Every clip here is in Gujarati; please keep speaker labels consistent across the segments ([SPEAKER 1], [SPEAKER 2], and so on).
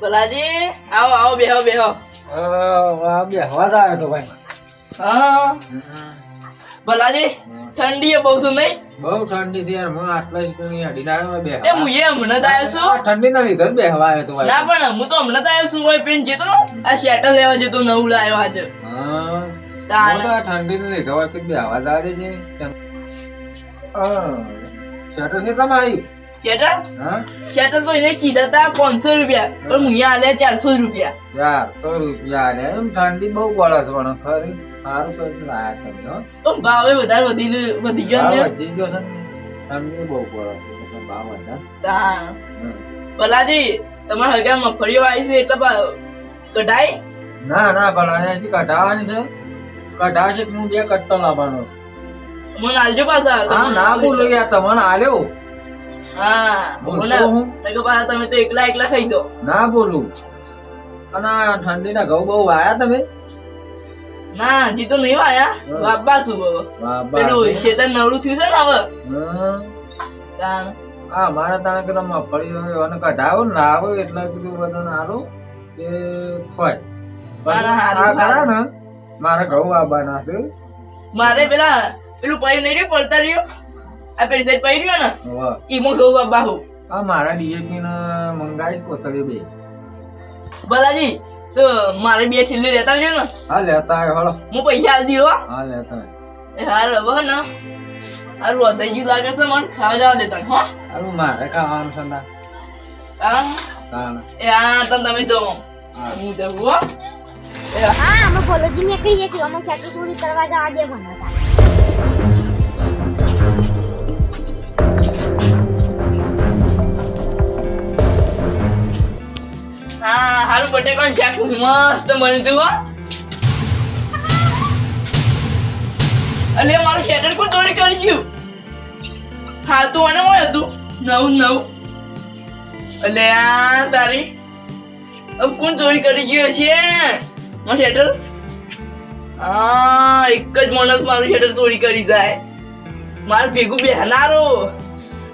[SPEAKER 1] ભલાજી આવો આવો બેહો બેહો
[SPEAKER 2] આ જ આવ્યો તો ભાઈ
[SPEAKER 1] હા ભલાજી ઠંડી બહુ છે નહીં
[SPEAKER 2] બહુ ઠંડી છે યાર હું આટલા જ અઢી આવ્યો બે
[SPEAKER 1] તે હું એ હમણાં જ આવ્યો છું
[SPEAKER 2] ઠંડી ના લીધે જ બે આવ્યો તો ભાઈ
[SPEAKER 1] ના પણ હું તો હમણાં તો આવ્યો છું પેન જતો આ શેટર લેવા જતો નવું લાવ્યો આજે
[SPEAKER 2] હા ઠંડી ને લીધે હોય તો બે જ આવે છે શેટર છે તમે આવ્યું
[SPEAKER 1] શેટર શેટર તો એને કીધા હતા પાંચસો રૂપિયા પણ હું અહીંયા ચારસો રૂપિયા
[SPEAKER 2] ચારસો રૂપિયા ને એમ ઠંડી બહુ પડે છે પણ ખરી સારું તો લાયા તમે
[SPEAKER 1] પણ ભાવે વધારે વધી વધી ગયો ને
[SPEAKER 2] વધી ગયો છે ઠંડી બહુ પડે એટલે ભાવ
[SPEAKER 1] તમારા હગા આવી છે કઢાઈ
[SPEAKER 2] ના ના પણ હજી કઢાવાની છે કઢાવશે તો હું બે કટ્ટો લાવવાનો
[SPEAKER 1] મને આલજો પાછા
[SPEAKER 2] ના બોલો યાર તમને આલ્યો
[SPEAKER 1] હા બોલો
[SPEAKER 2] હું.
[SPEAKER 1] તમે તો એકલા એકલા ખાઈ દો
[SPEAKER 2] ના બોલું. અને ઠંડીના ઘઉં બહુ વાયા તમે?
[SPEAKER 1] ના હજી તો નહીં આયા. બાપા છું. પેલું શેતર નવરું થયું છે ને હવે.
[SPEAKER 2] હા. મારા તાણે કે તમે ફળી હોય અને કઢાવો ને લાવો એટલે કીધું બધાને આલો કે ફળ.
[SPEAKER 1] મારા હારું, હારું.
[SPEAKER 2] ઘઉં આવવાના છે.
[SPEAKER 1] મારે પેલા પેલું પૈ નહીં પડતા રહ્યું. આ પેલી સાઈડ પૈ ને?
[SPEAKER 2] એ
[SPEAKER 1] ઈમો ગૌ બાહુ. હું
[SPEAKER 2] આ મારા ડીએપી ને મંગાવી કોથળી બે.
[SPEAKER 1] બલાજી તો મારે બે ઠીલી લેતા આવજો ને.
[SPEAKER 2] હા લેતા આવ્યો હળો
[SPEAKER 1] હું પૈસા આલી દીધો હો.
[SPEAKER 2] હા લેતા.
[SPEAKER 1] એ હાર હવે ને. હારું ગયું લાગે છે મને ખાવા જવા દેતા હો.
[SPEAKER 2] હારું મારે ખાવાનું છે ના.
[SPEAKER 1] હા.
[SPEAKER 2] તાણે.
[SPEAKER 1] એ આ તમ તમે જો.
[SPEAKER 2] હું.
[SPEAKER 1] જવું હો એ હા.
[SPEAKER 3] હા અમે કોલેજથી નીકળી જઈએ છીએ. અમે ખેતી થોડી કરવા જવા દે ભણવા
[SPEAKER 1] હા, હારું બટેકાનું શાક મસ્ત બન્યું તું હો. અલે, મારું શેટર પણ તોડી કરી ગયું. હાલ તો મને મળ્યું હતું. નવું નવું. અલે, આ તારી. કોણ ચોરી કરી ગયો છે મારું શેટર હા, એક જ માણસ મારું શેટર ચોરી કરી જાય. મારું ભેગું બેહનારો.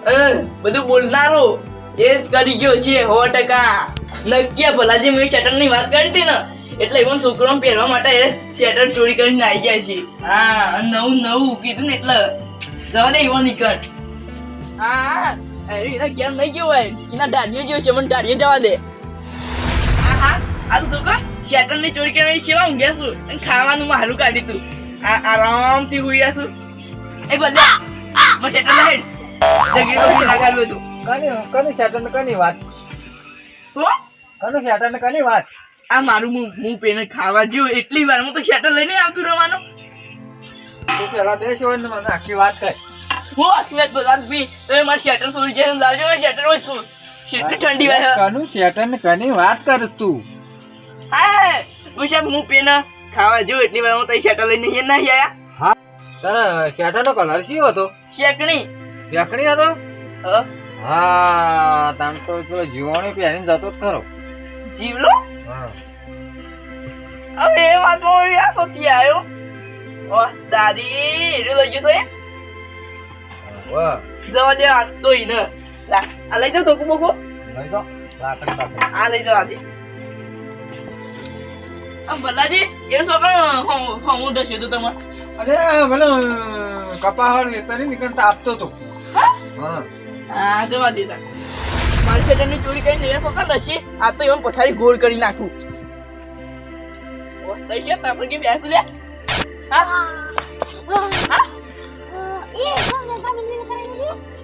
[SPEAKER 1] અને બધું બોલનારો. એ જ કરી ગયો છે, સો ટકા. નક્કી ભલા ભલાજી મેં શેટરની વાત કરી હતી ને એટલે એમાં છોકરાને પહેરવા માટે એ શેટર ચોરી કરીને આવી જાય છે. હા નવું નવું કીધું ને એટલે જવા દે એવો નીકળ હા અરે એના ઘેર નહીં જવાય એના દાઢીઓ જેવું છે મને દાઢીઓ જવા દે. હા હા આનું છોકરા શેટરની ચોરી કરીને સેવા ઊંઘ્યા છું અને ખાવાનું મારું કાઢી તું. આ આરામથી હુઈ છું. એ ભલે મને શેટર લહેડ જગી પછી ના કાઢ્યું હતું
[SPEAKER 2] કની કની શેટર ને કની વાત?
[SPEAKER 1] હો?
[SPEAKER 2] કની શેટર ને કની વાત.
[SPEAKER 1] આ મારું હું હું પેને ખાવા જેવું એટલી વાર હું તો શેટર લઈને આવતું રહેવાનું.
[SPEAKER 2] તું પેલા દેશ હોય ને મને આખી વાત કર.
[SPEAKER 1] હું અસ્મિત બધા બી તમે મારું શેટર સોરી જઈને લાવજો શેટર હોય શું? શેટર ઠંડી વાય
[SPEAKER 2] કનું શેટર ને કની વાત કર તું.
[SPEAKER 1] હા હું સાહેબ હું પેને ખાવા જેવું એટલી વાર હું તઈ શેટર લઈને અહીંયા નહીં આયા.
[SPEAKER 2] તારા શેટર નો કલર શું હતો?
[SPEAKER 1] શેકણી.
[SPEAKER 2] શેકણી હતો?
[SPEAKER 1] હ?
[SPEAKER 2] હા તાણ તો પેલો જીવાણો પહેરીને જતો જ ખરો.
[SPEAKER 1] જીવલો?
[SPEAKER 2] હા.
[SPEAKER 1] હવે એ વાતમાં આ સૌથી આવ્યો ઓહ દાદી એ લઈ જશો એ જવા દે આ તો ઈને લા આ લઈ જાવ ધોકો બોકો
[SPEAKER 2] લઈ જાઓ.
[SPEAKER 1] આ લઈ જાવ આજી આ ભલાજી એ છોકરા હું દસ્યો તો તમારે?
[SPEAKER 2] અરે મને કપાહળ વેતરી નીકળતા આપતો તો.
[SPEAKER 1] હા?
[SPEAKER 2] હા.
[SPEAKER 1] જવા દેતા મારી શેટરની ચોરી કરીને એ છોકરા નશી આ તો એમ પથારી ગોળ કરી નાખું. તઈ છે આપણે કે બેસું લે? હા?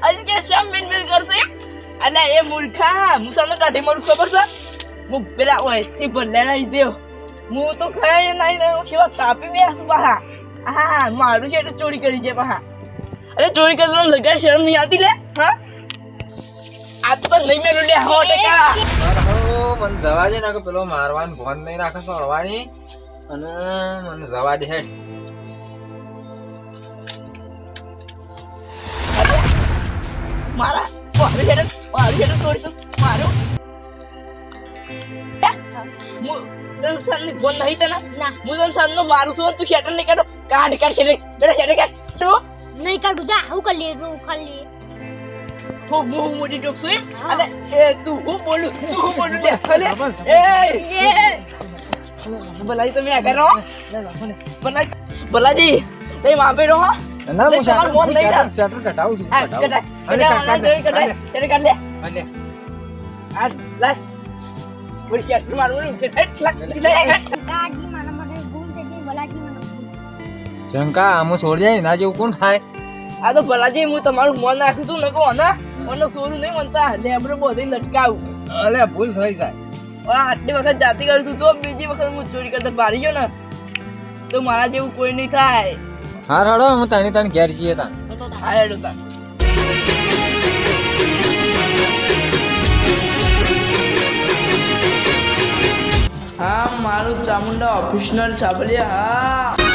[SPEAKER 1] આજે કે શ્યામ મિન મિન કરશે? અલા, એ મૂર્ખા મુસાનો કાઢી મારું ખબર છે? હું પેલા ઓય એ નહીં દેવ હું તો ખાય નહીં ને કેવા તાપી બેસું પાહા. હા, મારું છે એટલે ચોરી કરી છે પાહા. અરે, ચોરી કરવાનો લગા શરમ નહીં આવતી લે, હા? આ તો તને મેલું લે હો ટકા
[SPEAKER 2] મને જવા દે ને પેલો મારવાનું ભોન નહીં રાખે સોળવાની. અને મને જવા દે હેડ.
[SPEAKER 1] મારા મારું છે મારું તું મારું. હું તને સાની ફોન નહીં તને? હું તને સાંજનો મારું છું તું શેટર નહીં કાઢો? કાઢ કાઢ શેટર પેલા શેટર કાઢ. શું?
[SPEAKER 3] નહીં કાઢું જા હું કરી લે હું ખાલી
[SPEAKER 1] હું હું મોટી ટોપ છું. અને એ તું હું બોલું તું હું બોલું લે. અલે. એ. ભલાજી તમે આ કરો ભલાજી ભલાજી તમે માપે રહો હા.
[SPEAKER 2] ના હું
[SPEAKER 1] તમારું મોન
[SPEAKER 2] શેટર
[SPEAKER 1] ના.
[SPEAKER 2] શેટર કઢાવું છું.
[SPEAKER 1] કટાય
[SPEAKER 2] અલે,
[SPEAKER 1] કટાય કટાય ત્યારે કાઢ લે.
[SPEAKER 2] અલે.
[SPEAKER 1] આ લાય. બોલ કે આટલું મારું કે હેટ લાગ
[SPEAKER 3] કાજી મને મને ભૂલ થઈ ગઈ ભલાજી મને ભૂલ
[SPEAKER 2] શંકા આમાં છોડી જાય ના જેવું કોણ થાય?
[SPEAKER 1] આ તો ભલાજી હું તમારું મોન રાખું છું નકો ને. મને સોનું નહીં મનતા લેબડો બોધી લટકાવું.
[SPEAKER 2] અલે ભૂલ થઈ જાય.
[SPEAKER 1] આટલી વખત જાતિ કરું છું તો બીજી વખત હું ચોરી કરતા પાડી ગયો ને તો મારા જેવું કોઈ નહીં થાય.
[SPEAKER 2] હા રડો હું તાણી તાણી ઘેર જઈએ તા
[SPEAKER 1] હા રડો તા હા મારું ચામુંડા ઓફિસનર છાપલિયા હા.